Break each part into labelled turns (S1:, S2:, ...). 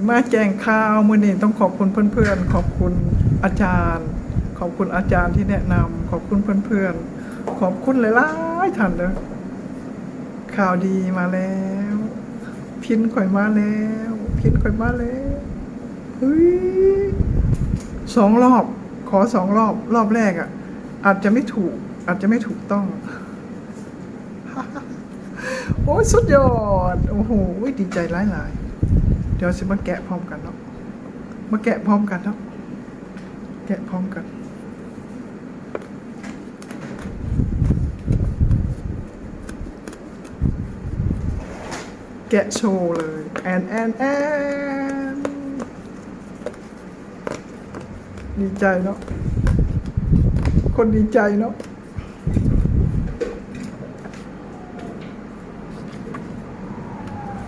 S1: สิมาแจ้งข่าวมือนี้ต้องขอบคุณเพื่อนๆ ขอบคุณอาจารย์ ขอบคุณอาจารย์ที่แนะนำขอบคุณเพื่อนๆ ขอบคุณหลายๆท่านเด้อข่าวดีมาแล้ว พินข่อยมาแล้ว พินข่อยมาแล้วเฮ้ยสองรอบ ขอสองรอบ รอบแรกอะ อาจจะไม่ถูก อาจจะไม่ถูกต้องโอ้ยสุดยอด โอ้โหดีใจหลายๆ เดี๋ยวสิมาแกะพร้อมกันเนาะมาแกะพร้อมกันเนาะแกะพร้อมกันแกะโชว์เลยแอนแอนแอนดีใจเนาะคนดีใจเนาะ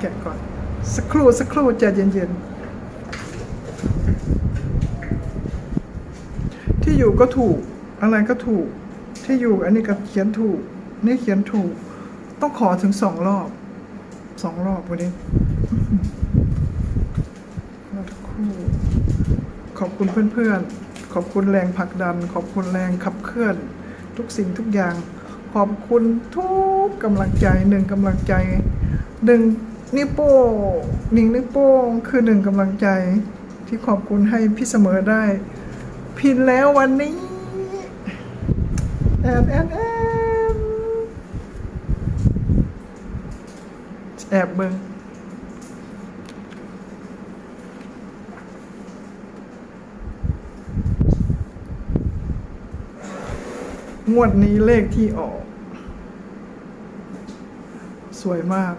S1: แกะก่อน สักครู่สักครู่ใจเย็นๆ ที่อยู่ก็ถูก อะไรก็ถูก ที่อยู่อันนี้ก็เขียนถูก นี่เขียนถูก ต้องขอถึงสองรอบ สองรอบวันนี้สักครู่ ขอบคุณเพื่อนๆ ขอบคุณแรงผลักดัน ขอบคุณแรงขับเคลื่อน ทุกสิ่งทุกอย่าง ขอบคุณทุกกำลังใจหนึ่งกำลังใจหนึ่ง นิ้วโป้งหนึ่งนิ้วโป้งคือหนึ่งกำลังใจที่ขอบคุณให้พี่เสมอได้ พินแล้ววันนี้แอนแอนแอนแอบเบิงงวดนี้เลขที่ออก สวยมาก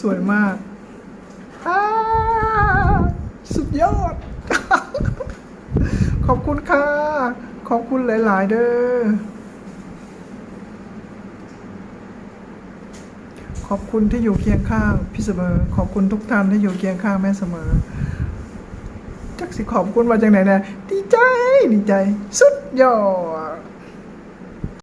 S1: สวยมากอ้าสุดยอด ขอบคุณค่ะ ขอบคุณหลาย ๆ เด้อ ขอบคุณที่อยู่เคียงข้างพี่เสมอ ขอบคุณทุกท่านที่อยู่เคียงข้างแม่เสมอ จักสิขอบคุณมาจากไหนนะดีใจ ดีใจ สุดยอด